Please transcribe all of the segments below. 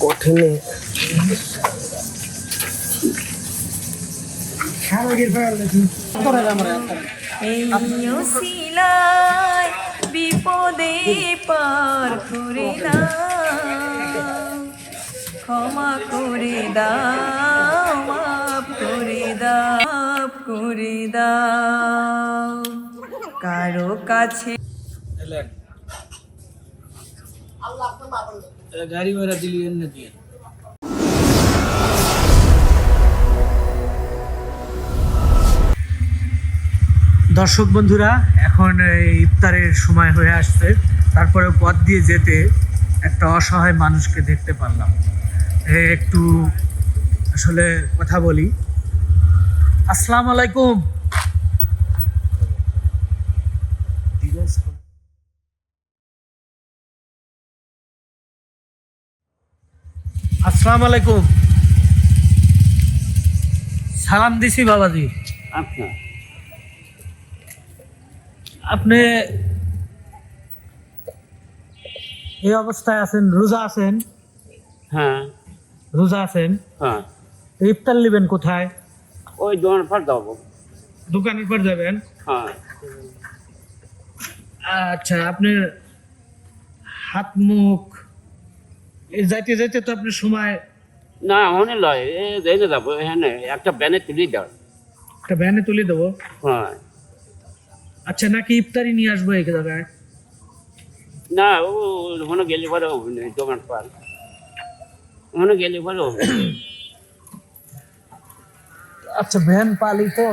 কঠিন বিপদে পার করে ক্ষমা করে দাও মাফ করে দাও করে দাও। কারও কাছে গাড়ি ভাড়া দিলি এনে দিয়ে। দর্শক বন্ধুরা এখন এই ইফতারের সময় হয়ে আসছে। তারপরে পথ দিয়ে যেতে একটা অসহায় মানুষকে দেখতে পারলাম। এ একটু আসলে কথা বলি। আসসালামু আলাইকুম। আসসালামু আলাইকুম। সালাম দিছি বাবাজি। আচ্ছা। আপনি এই অবস্থায় আছেন রোজা আছেন? হ্যাঁ। রোজা আছেন? হ্যাঁ। ইফতার নেবেন কোথায়? ওই দোকান ফার যাব। দোকানের পর যাবেন? হ্যাঁ। আচ্ছা আপনার হাত মুখ যাইতে যাইতে তো আপনার সময় না অনেক লয়। এ জেনে যাব এখানে একটা ব্যানে তুলি দাও। একটা ভ্যানে তুলে দেবো? হ্যাঁ। আচ্ছা নাকি ইফতারি নিয়ে আসব এই জায়গায়? না ও ওখানে গেলে পরে হবে না দোকান পার ওখানে গেলে পরে হবে আচ্ছা ভ্যান পালি তো।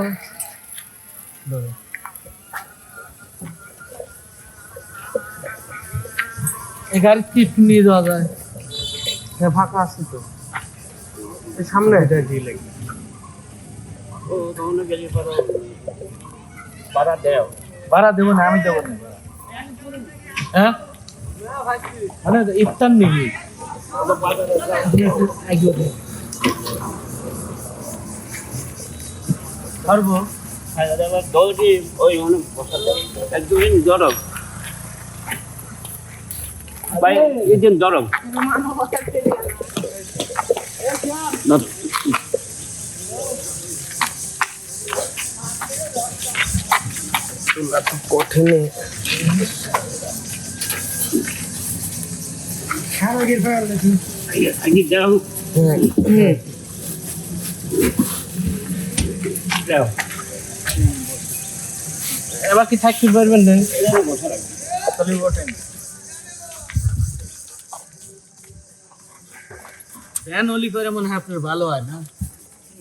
এই কি নিয়ে যাওয়া যায়। হ্যাঁ ফাঁকা আছে তো। সামনে এটা কি লাগে ও ওখানে গেলে পরে। ভাড়া দেও। ভাড়া দেবো না আমি দেবো না। হ্যাঁ? আরে ইফতার নিবি। পারব? দৌড়ি ওই অনেক দেয় একদিন দরব। ভাই একদিন দরব কঠিন আগে দাও দাও এবার কি থাকতে পারবেন না? ওঠেন অলি করে মনে হয় আপনার ভালো হয় না?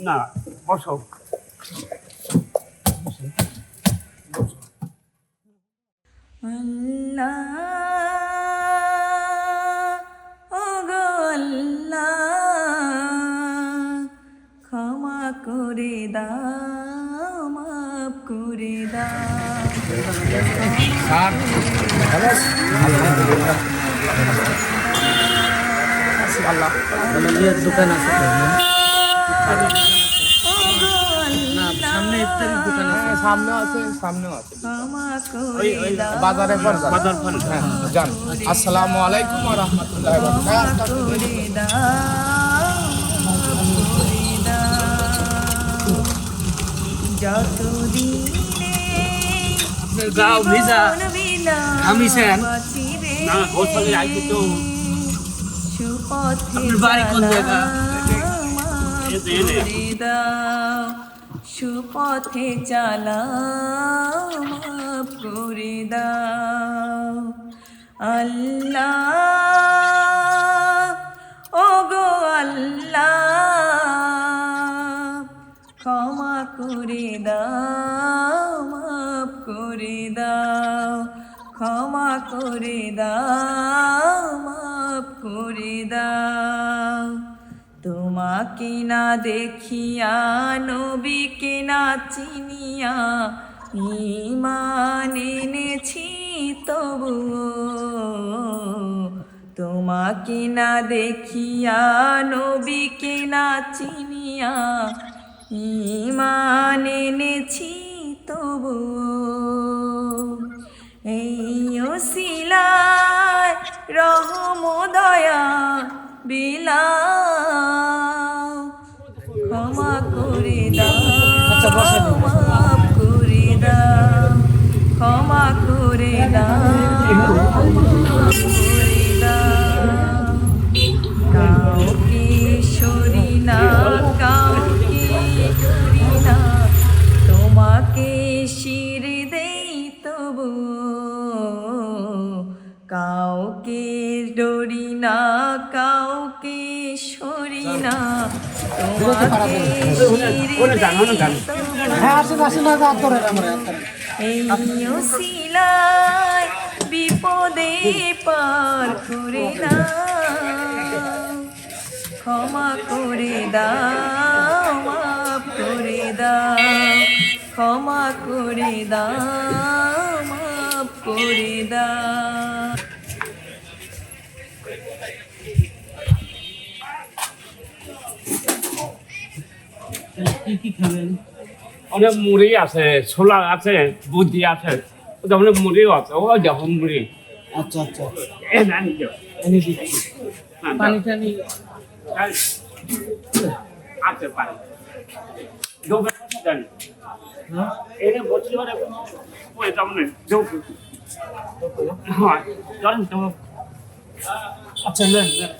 না বসো। আল্লাহ ওগো ক্ষমা করে দাও মাফ করে দাও। দোকান আছে। ওগো না সামনে ইফতারির দোকান আছে। সামনে আছে সামনেও আছে। ক্ষমা করে বাজারে পর বাজার ফল হ্যাঁ যান। আসসালামু আলাইকুম ওয়া রাহমাতুল্লাহি ওয়া বারাকাতুহু। ভিজা। আমি সেন। না গোসলে আইতে তো সুপথে। দাও সুপথে মাফ করে দাও আল্লাহ ও গো আল্লাহ ক্ষমা করে দাও মাফ করে দাও ক্ষমা করে দাও মাফ করে তোমাকে না দেখিয়া নবীকে না চিনিয়া ইমান এনেছি তবু। তোমাকে না দেখিয়া নবীকে না চিনিয়া ইমান এনেছি তবু। এই ওসিলায় রহম দয়া তবু কাউকে ডরি না কাউকে সরি না তোমাকে। এই ওসিলায় বিপদে পার করে না। ক্ষমা করে দাও মাফ করে দাও ক্ষমা করে দাও। করে দাও অনেক মুড়ি আছে ছোলা আছে বুদ্ধি আছে ওটা মুড়িও আছে ও দেখো মুড়ি। আচ্ছা আচ্ছা। এ হ্যাঁ, পানি টানি। আছে পানি। দোকান জানি হ্যাঁ। চলেন তো আচ্ছা নেন নেন।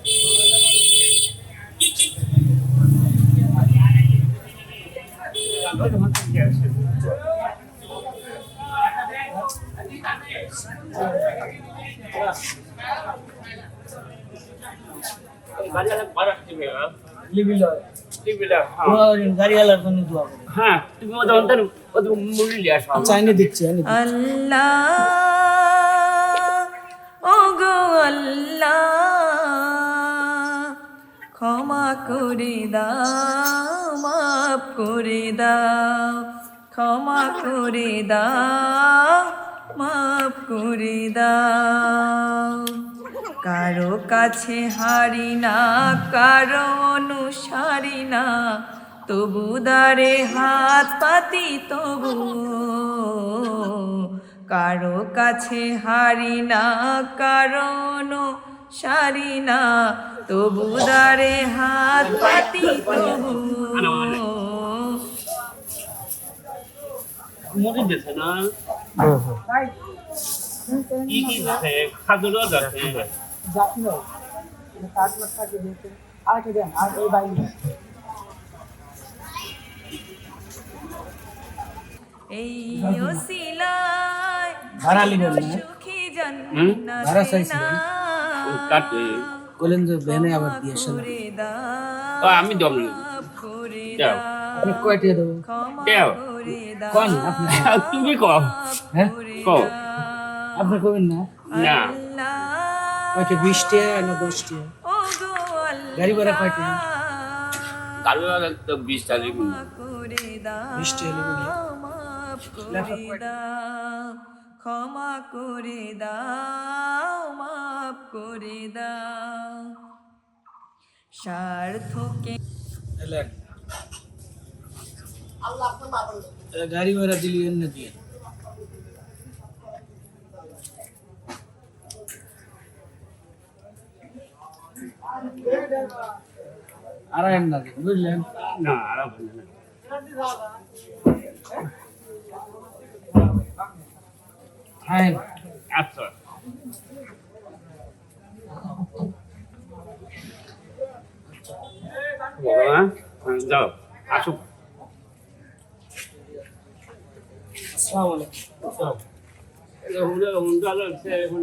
হ্যাঁ তুমি ওদের ওদের ওদের মুড়ি নিয়ে আসো। আচ্ছা দিচ্ছি। আল্লাহ। আল্লাহ। ক্ষমা করে দাও, মাফ করে দাও। ক্ষমা করে দাও, মাফ করে দাও। কারও কাছে হারি না, কারও অনুসারী না। তবু দারে হাত পাতি তবু। কারও কাছে হারি না কারণ সারি না। তবু দারে হাত পাতি তবু। এই ওসিলায় ভাড়া লিবেন না? ভাড়া কাটে। বলেন যে ভ্যানে আবার দিয়ে আসেন আমি দম কয়টা দেবো? কোন তুমি কও। হ্যাঁ? কও। আপনি কবেন না? না। কয়টা বিশ টাকা না দশ টাকা? গাড়ি ভাড়া কয়টা কারও তো বিশ তারিখ বিশ টাকা নেবেন ক্ষমা করে দাও মাফ করে দাও। স্বার্থকে গাড়ি ভাড়া দিলি এনে দিয়ে। আর আইন না বুঝলেন? না আর আইন আচ্ছা যাও আসুক আসসালামু আলাইকুম।